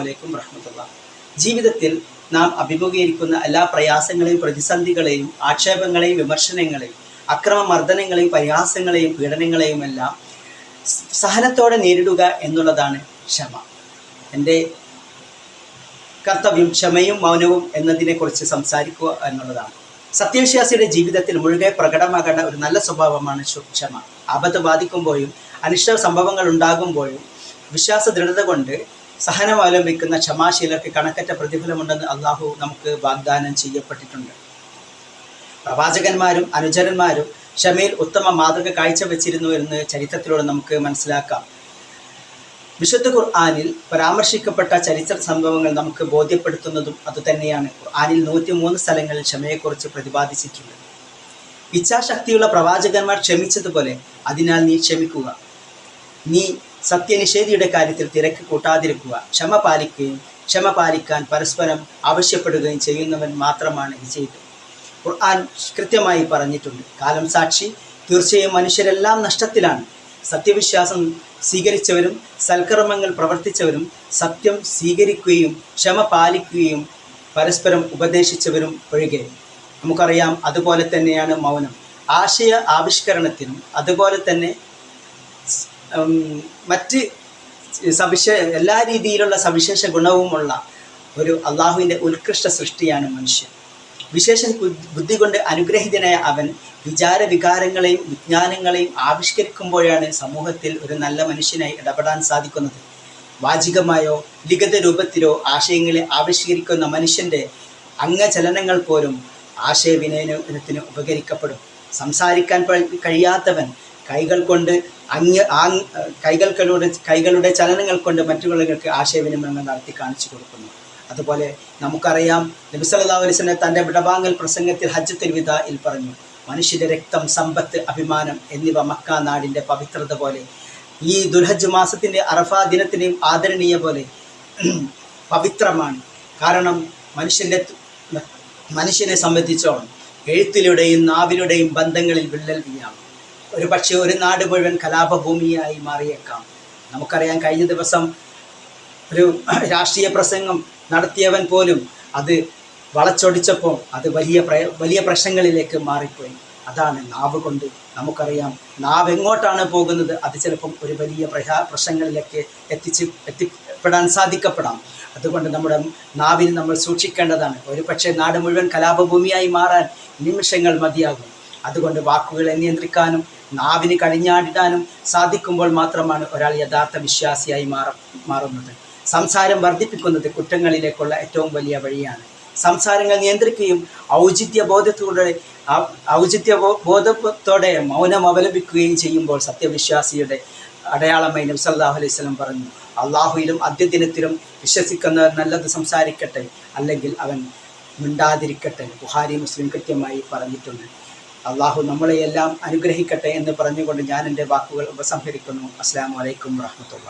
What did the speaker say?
അലൈക്കും റഹ്മത്തുള്ളാഹ് ജീവിതത്തിൽ നാം അഭിമുഖീകരിക്കുന്ന എല്ലാ പ്രയാസങ്ങളെയും പ്രതിസന്ധികളെയും ആക്ഷേപങ്ങളെയും വിമർശനങ്ങളെയും അക്രമമർദ്ദനങ്ങളെയും പരിഹാസങ്ങളെയും പീഡനങ്ങളെയും എല്ലാം സഹനത്തോടെ നേരിടുക എന്നുള്ളതാണ് ക്ഷമ. എന്റെ കർത്തവ്യം ക്ഷമയും മൗനവും എന്നതിനെക്കുറിച്ച് സംസാരിക്കുക എന്നുള്ളതാണ്. സത്യവിശ്വാസിയുടെ ജീവിതത്തിൽ മുഴുകെ പ്രകടമാകേണ്ട ഒരു നല്ല സ്വഭാവമാണ് ശുക്ഷമ ആപത്ത് ബാധിക്കുമ്പോഴും അനിഷ്ട സംഭവങ്ങൾ ഉണ്ടാകുമ്പോഴും വിശ്വാസ ദൃഢത കൊണ്ട് സഹനം അവലംബിക്കുന്ന ക്ഷമാശീലർക്ക് കണക്കറ്റ പ്രതിഫലമുണ്ടെന്ന് അള്ളാഹു നമുക്ക് വാഗ്ദാനം ചെയ്യപ്പെട്ടിട്ടുണ്ട്. പ്രവാചകന്മാരും അനുചരന്മാരും ക്ഷമയിൽ ഉത്തമ മാതൃക കാഴ്ചവെച്ചിരുന്നു എന്ന് ചരിത്രത്തിലൂടെ നമുക്ക് മനസ്സിലാക്കാം. വിശുദ്ധ ഖുർആാനിൽ പരാമർശിക്കപ്പെട്ട ചരിത്ര സംഭവങ്ങൾ നമുക്ക് ബോധ്യപ്പെടുത്തുന്നതും അതുതന്നെയാണ്. ഖുർആാനിൽ നൂറ്റി മൂന്ന് സ്ഥലങ്ങളിൽ ക്ഷമയെക്കുറിച്ച് പ്രതിപാദിച്ചിട്ടുണ്ട് ഇച്ഛാശക്തിയുള്ള പ്രവാചകന്മാർ ക്ഷമിച്ചതുപോലെ അതിനാൽ നീ ക്ഷമിക്കുക. നീ സത്യനിഷേധിയുടെ കാര്യത്തിൽ തിരക്ക് കൂട്ടാതിരിക്കുക. ക്ഷമ പാലിക്കുകയും ക്ഷമ പാലിക്കാൻ പരസ്പരം ആവശ്യപ്പെടുകയും ചെയ്യുന്നവൻ മാത്രമാണ് വിജയിക്കുന്നത് ഖുർആൻ കൃത്യമായി പറഞ്ഞിട്ടുണ്ട്. കാലം സാക്ഷി തീർച്ചയായും മനുഷ്യരെല്ലാം നഷ്ടത്തിലാണ്. സത്യവിശ്വാസം സ്വീകരിച്ചവരും സൽക്കർമ്മങ്ങൾ പ്രവർത്തിച്ചവരും സത്യം സ്വീകരിക്കുകയും ക്ഷമ പാലിക്കുകയും പരസ്പരം ഉപദേശിച്ചവരും ഒഴികെ. നമുക്കറിയാം അതുപോലെ തന്നെയാണ് മൗനം. ആശയ ആവിഷ്കരണത്തിനും അതുപോലെ തന്നെ മറ്റ് സവിശേ എല്ലാ രീതിയിലുള്ള സവിശേഷ ഗുണവുമുള്ള ഒരു അള്ളാഹുവിന്റെ ഉത്കൃഷ്ട സൃഷ്ടിയാണ് മനുഷ്യൻ. വിശേഷ ബു- ബുദ്ധി കൊണ്ട് അനുഗ്രഹിതനായ അവൻ വിചാര വികാരങ്ങളെയും വിജ്ഞാനങ്ങളെയും ആവിഷ്കരിക്കുമ്പോഴാണ് സമൂഹത്തിൽ ഒരു നല്ല മനുഷ്യനായി ഇടപെടാൻ സാധിക്കുന്നത്. വാചികമായോ ലിഖിത രൂപത്തിലോ ആശയങ്ങളെ ആവിഷ്കരിക്കുന്ന മനുഷ്യന്റെ അംഗചലനങ്ങൾ പോലും ആശയവിനിമയത്തിന് ഉപകരിക്കപ്പെടും. സംസാരിക്കാൻ കഴിയാത്തവൻ കൈകൾ കൊണ്ട് അങ്ങ് ആ കൈകൾക്കളുടെ കൈകളുടെ ചലനങ്ങൾ കൊണ്ട് മറ്റുള്ളവർക്ക് ആശയവിനിമയങ്ങൾ നടത്തി കാണിച്ചു കൊടുക്കുന്നു. അതുപോലെ നമുക്കറിയാം നബി സല്ലല്ലാഹു അലൈഹി വസല്ലം തന്റെ വിടവാങ്ങൽ പ്രസംഗത്തിൽ ഹജ്ജത്തുൽ വിദായിൽ പറഞ്ഞു. മനുഷ്യന്റെ രക്തം സമ്പത്ത് അഭിമാനം എന്നിവ മക്ക നാടിന്റെ പവിത്രത പോലെ ഈ ദുൽഹജ് മാസത്തിന്റെ അറഫാ ദിനത്തിനെയും ആദരണീയ പോലെ പവിത്രമാണ്. കാരണം മനുഷ്യന്റെ മനുഷ്യനെ സംബന്ധിച്ചോളം എഴുത്തിലൂടെയും നാവിലൂടെയും ബന്ധങ്ങളിൽ വിള്ളൽ വീഴാം. ഒരു പക്ഷേ ഒരു നാട് മുഴുവൻ കലാപഭൂമിയായി മാറിയേക്കാം. നമുക്കറിയാം കഴിഞ്ഞ ദിവസം ഒരു രാഷ്ട്രീയ പ്രസംഗം നടത്തിയവൻ പോലും അത് വളച്ചൊടിച്ചപ്പോൾ അത് വലിയ വലിയ പ്രശ്നങ്ങളിലേക്ക് മാറിപ്പോയി. അതാണ് നാവ് കൊണ്ട് നമുക്കറിയാം. നാവ് എങ്ങോട്ടാണ് പോകുന്നത്? അത് ചിലപ്പം ഒരു വലിയ പ്രഹാ പ്രശ്നങ്ങളിലേക്ക് എത്തിച്ച് എത്തിപ്പെടാൻ സാധിക്കപ്പെടാം. അതുകൊണ്ട് നമ്മുടെ നാവിന് നമ്മൾ സൂക്ഷിക്കേണ്ടതാണ്. ഒരു പക്ഷേ നാട് മുഴുവൻ കലാപഭൂമിയായി മാറാൻ നിമിഷങ്ങൾ മതിയാകും. അതുകൊണ്ട് വാക്കുകളെ നിയന്ത്രിക്കാനും നാവിന് കഴിഞ്ഞാടിടാനും സാധിക്കുമ്പോൾ മാത്രമാണ് ഒരാൾ യഥാർത്ഥ വിശ്വാസിയായി മാറ മാറുന്നത്. സംസാരം വർദ്ധിപ്പിക്കുന്നത് കുറ്റങ്ങളിലേക്കുള്ള ഏറ്റവും വലിയ വഴിയാണ്. സംസാരങ്ങൾ നിയന്ത്രിക്കുകയും ഔചിത്യ ബോധത്തോടെ ഔചിത്യ ബോധത്തോടെ മൗനം അവലംബിക്കുകയും ചെയ്യുമ്പോൾ സത്യവിശ്വാസിയുടെ അടയാളമായി നബി സല്ലല്ലാഹു അലൈഹി വസല്ലം പറഞ്ഞു അള്ളാഹുയിലും അദ്യദിനത്തിലും വിശ്വസിക്കുന്നവർ നല്ലത് സംസാരിക്കട്ടെ അല്ലെങ്കിൽ അവൻ മിണ്ടാതിരിക്കട്ടെ ബുഹാരി മുസ്ലിം കൃത്യമായി പറഞ്ഞിട്ടുണ്ട്. അള്ളാഹു നമ്മളെയെല്ലാം അനുഗ്രഹിക്കട്ടെ എന്ന് പറഞ്ഞുകൊണ്ട് ഞാൻ എന്റെ വാക്കുകൾ ഉപസംഹരിക്കുന്നു. അസ്സാം വലൈക്കും വാഹമത്തുള്ള